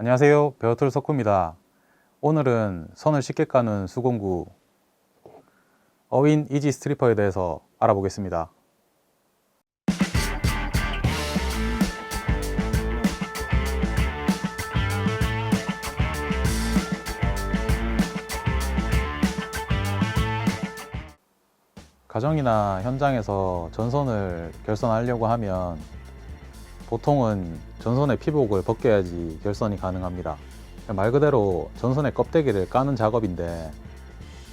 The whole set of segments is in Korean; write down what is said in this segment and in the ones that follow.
안녕하세요. 베어툴 석구입니다. 오늘은 선을 쉽게 까는 수공구 어윈 이지 스트리퍼에 대해서 알아보겠습니다. 가정이나 현장에서 전선을 결선하려고 하면 보통은 전선의 피복을 벗겨야지 결선이 가능합니다. 말 그대로 전선의 껍데기를 까는 작업인데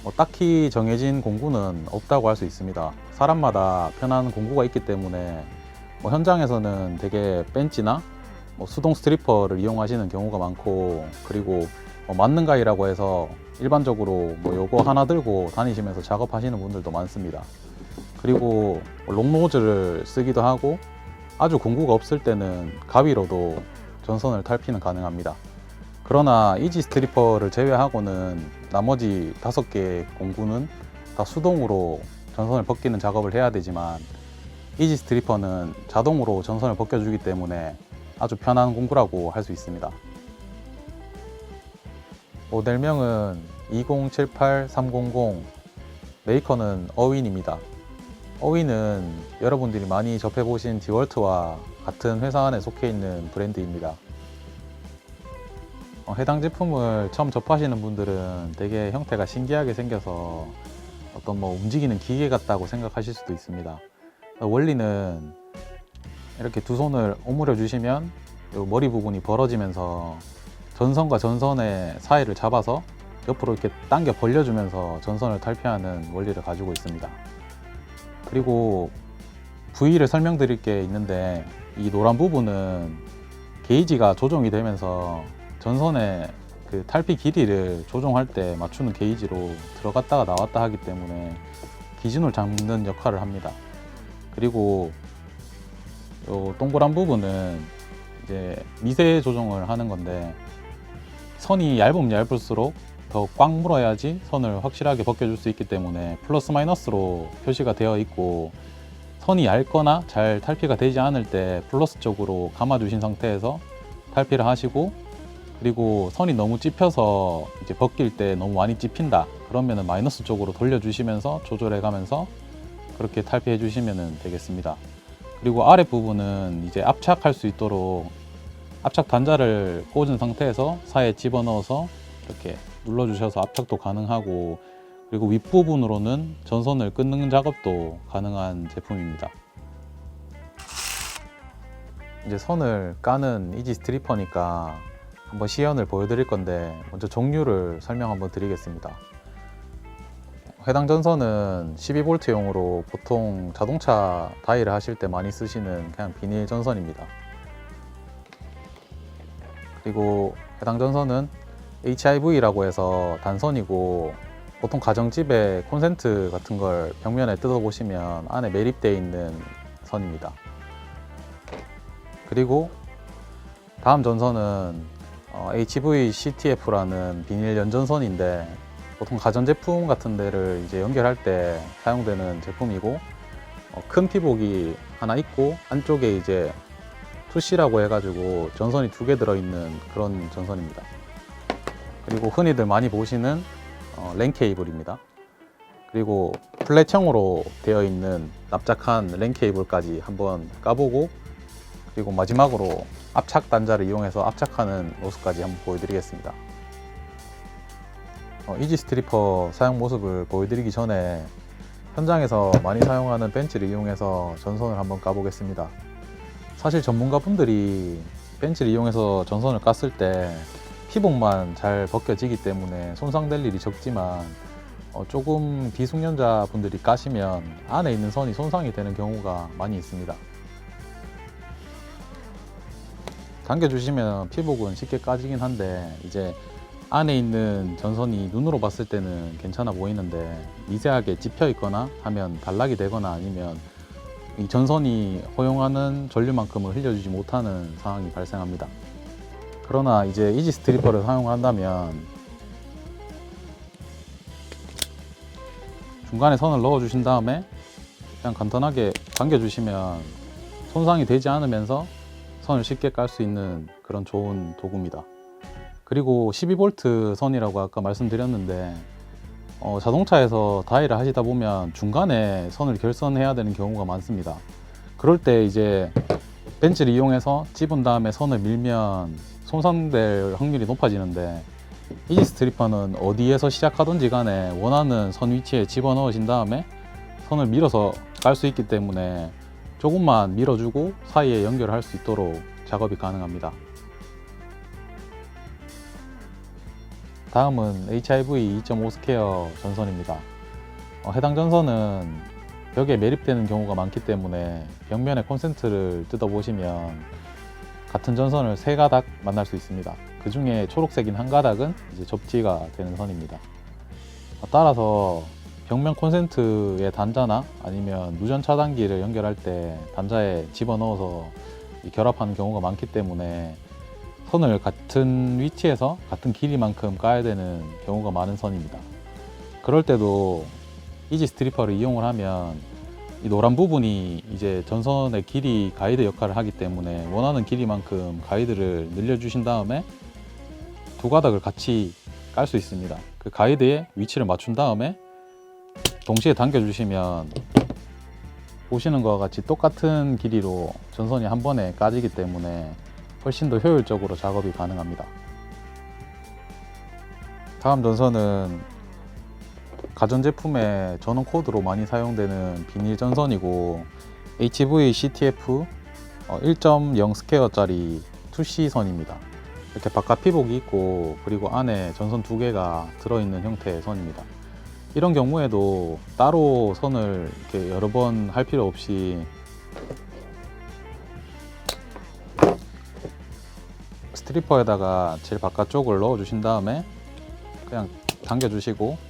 뭐 딱히 정해진 공구는 없다고 할 수 있습니다. 사람마다 편한 공구가 있기 때문에 뭐 현장에서는 되게 벤치나 뭐 수동 스트리퍼를 이용하시는 경우가 많고 그리고 뭐 맞는 가위라고 해서 일반적으로 뭐 요거 하나 들고 다니시면서 작업하시는 분들도 많습니다. 그리고 뭐 롱노즈를 쓰기도 하고 아주 공구가 없을 때는 가위로도 전선을 탈피는 가능합니다. 그러나 이지 스트리퍼를 제외하고는 나머지 다섯 개의 공구는 다 수동으로 전선을 벗기는 작업을 해야 되지만 이지 스트리퍼는 자동으로 전선을 벗겨주기 때문에 아주 편한 공구라고 할 수 있습니다. 모델명은 2078300 메이커는 어윈입니다. 어윈은 여러분들이 많이 접해보신 디월트와 같은 회사 안에 속해 있는 브랜드입니다. 어, 해당 제품을 처음 접하시는 분들은 되게 형태가 신기하게 생겨서 어떤 뭐 움직이는 기계 같다고 생각하실 수도 있습니다. 어, 원리는 이렇게 두 손을 오므려 주시면 요 머리 부분이 벌어지면서 전선과 전선의 사이를 잡아서 옆으로 이렇게 당겨 벌려주면서 전선을 탈피하는 원리를 가지고 있습니다. 그리고 부위를 설명드릴 게 있는데 이 노란 부분은 게이지가 조정이 되면서 전선의 그 탈피 길이를 조정할 때 맞추는 게이지로 들어갔다가 나왔다 하기 때문에 기준을 잡는 역할을 합니다. 그리고 요 동그란 부분은 이제 미세 조정을 하는 건데 선이 얇으면 얇을수록 더 꽉 물어야지 선을 확실하게 벗겨줄 수 있기 때문에 플러스 마이너스로 표시가 되어 있고 선이 얇거나 잘 탈피가 되지 않을 때 플러스 쪽으로 감아 주신 상태에서 탈피를 하시고 그리고 선이 너무 찝혀서 이제 벗길 때 너무 많이 찝힌다 그러면은 마이너스 쪽으로 돌려 주시면서 조절해 가면서 그렇게 탈피해 주시면 되겠습니다. 그리고 아래 부분은 이제 압착할 수 있도록 압착 단자를 꽂은 상태에서 사이에 집어넣어서 이렇게 눌러주셔서 압착도 가능하고 그리고 윗부분으로는 전선을 끊는 작업도 가능한 제품입니다. 이제 선을 까는 이지 스트리퍼니까 한번 시연을 보여드릴 건데 먼저 종류를 설명 한번 드리겠습니다. 해당 전선은 12V용으로 보통 자동차 다이를 하실 때 많이 쓰시는 그냥 비닐 전선입니다. 그리고 해당 전선은 HIV라고 해서 단선이고 보통 가정집에 콘센트 같은 걸 벽면에 뜯어 보시면 안에 매립되어 있는 선입니다. 그리고 다음 전선은 어, HV CTF라는 비닐 연전선인데 보통 가전제품 같은 데를 이제 연결할 때 사용되는 제품이고 어, 큰 피복이 하나 있고 안쪽에 이제 투시라고 해가지고 전선이 두 개 들어있는 그런 전선입니다. 그리고 흔히들 많이 보시는 어, 랜 케이블입니다. 그리고 플랫형으로 되어 있는 납작한 랜 케이블까지 한번 까보고 그리고 마지막으로 압착 단자를 이용해서 압착하는 모습까지 한번 보여드리겠습니다. 어, 이지 스트리퍼 사용 모습을 보여드리기 전에 현장에서 많이 사용하는 벤치를 이용해서 전선을 한번 까보겠습니다. 사실 전문가분들이 벤치를 이용해서 전선을 깠을 때 피복만 잘 벗겨지기 때문에 손상될 일이 적지만 어, 조금 비숙련자 분들이 까시면 안에 있는 선이 손상이 되는 경우가 많이 있습니다. 당겨주시면 피복은 쉽게 까지긴 한데 이제 안에 있는 전선이 눈으로 봤을 때는 괜찮아 보이는데 미세하게 찝혀 있거나 하면 단락이 되거나 아니면 이 전선이 허용하는 전류만큼을 흘려주지 못하는 상황이 발생합니다. 그러나 이제 이지 스트리퍼를 사용한다면 중간에 선을 넣어 주신 다음에 그냥 간단하게 당겨 주시면 손상이 되지 않으면서 선을 쉽게 깔 수 있는 그런 좋은 도구입니다. 그리고 12V 선이라고 아까 말씀드렸는데 어, 자동차에서 다이를 하시다 보면 중간에 선을 결선해야 되는 경우가 많습니다. 그럴 때 이제 벤치를 이용해서 집은 다음에 선을 밀면 손상될 확률이 높아지는데 이지 스트리퍼는 어디에서 시작하든지 간에 원하는 선 위치에 집어넣으신 다음에 선을 밀어서 깔 수 있기 때문에 조금만 밀어주고 사이에 연결할 수 있도록 작업이 가능합니다. 다음은 HIV 2.5 스퀘어 전선입니다. 어, 해당 전선은 벽에 매립되는 경우가 많기 때문에 벽면의 콘센트를 뜯어보시면 같은 전선을 세 가닥 만날 수 있습니다. 그 중에 초록색인 한 가닥은 이제 접지가 되는 선입니다. 어, 따라서 벽면 콘센트의 단자나 아니면 누전 차단기를 연결할 때 단자에 집어넣어서 이 결합하는 경우가 많기 때문에 선을 같은 위치에서 같은 길이만큼 까야 되는 경우가 많은 선입니다. 그럴 때도 이지 스트리퍼를 이용을 하면 이 노란 부분이 이제 전선의 길이 가이드 역할을 하기 때문에 원하는 길이만큼 가이드를 늘려주신 다음에 두 가닥을 같이 깔 수 있습니다. 그 가이드에 위치를 맞춘 다음에 동시에 당겨주시면 보시는 것과 같이 똑같은 길이로 전선이 한 번에 까지기 때문에 훨씬 더 효율적으로 작업이 가능합니다. 다음 전선은 가전제품의 전원 코드로 많이 사용되는 비닐 전선이고 HV CTF 1.0 스퀘어짜리 2C 선입니다. 이렇게 바깥 피복이 있고 그리고 안에 전선 두 개가 들어있는 형태의 선입니다. 이런 경우에도 따로 선을 이렇게 여러 번 할 필요 없이 스트리퍼에다가 제일 바깥쪽을 넣어 주신 다음에 그냥 당겨 주시고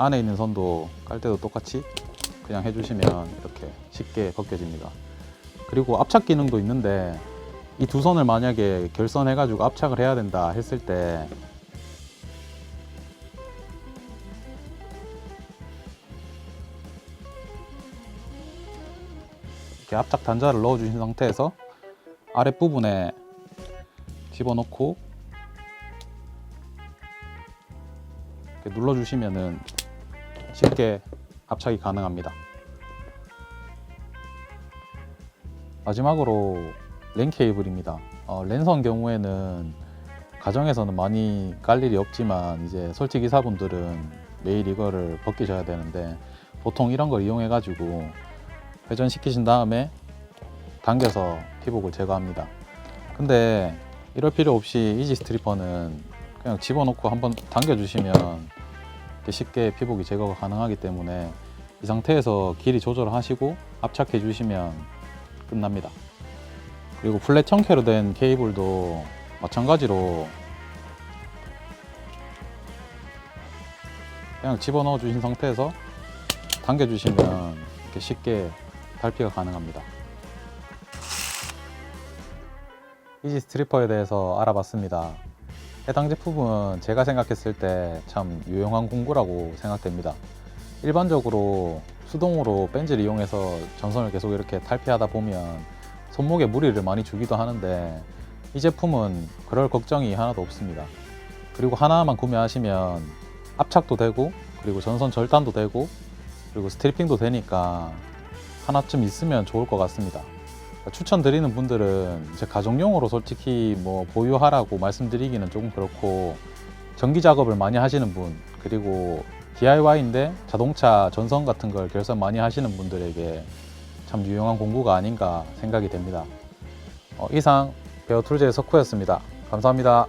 안에 있는 선도 깔 때도 똑같이 그냥 해주시면 이렇게 쉽게 벗겨집니다. 그리고 압착 기능도 있는데 이 두 선을 만약에 결선해 가지고 압착을 해야 된다 했을 때 이렇게 압착 단자를 넣어 주신 상태에서 아랫부분에 집어넣고 이렇게 눌러주시면은 쉽게 압착이 가능합니다. 마지막으로 랜 케이블입니다. 어, 랜선 경우에는 가정에서는 많이 깔 일이 없지만 이제 설치기사분들은 매일 이거를 벗기셔야 되는데 보통 이런 걸 이용해 가지고 회전시키신 다음에 당겨서 피복을 제거합니다. 근데 이럴 필요 없이 이지 스트리퍼는 그냥 집어넣고 한번 당겨주시면 이렇게 쉽게 피복이 제거가 가능하기 때문에 이 상태에서 길이 조절을 하시고 압착해 주시면 끝납니다. 그리고 플랫 청캐로 된 케이블도 마찬가지로 그냥 집어넣어 주신 상태에서 당겨 주시면 이렇게 쉽게 달피가 가능합니다. 이지 스트리퍼에 대해서 알아봤습니다. 해당 제품은 제가 생각했을 때 참 유용한 공구라고 생각됩니다. 일반적으로 수동으로 벤즈를 이용해서 전선을 계속 이렇게 탈피하다 보면 손목에 무리를 많이 주기도 하는데 이 제품은 그럴 걱정이 하나도 없습니다. 그리고 하나만 구매하시면 압착도 되고 그리고 전선 절단도 되고 그리고 스트리핑도 되니까 하나쯤 있으면 좋을 것 같습니다. 추천드리는 분들은 이제 가정용으로 솔직히 뭐 보유하라고 말씀드리기는 조금 그렇고 전기 작업을 많이 하시는 분 그리고 DIY인데 자동차 전선 같은 걸 결선 많이 하시는 분들에게 참 유용한 공구가 아닌가 생각이 됩니다. 어, 이상 베어 툴즈의 석호였습니다. 감사합니다.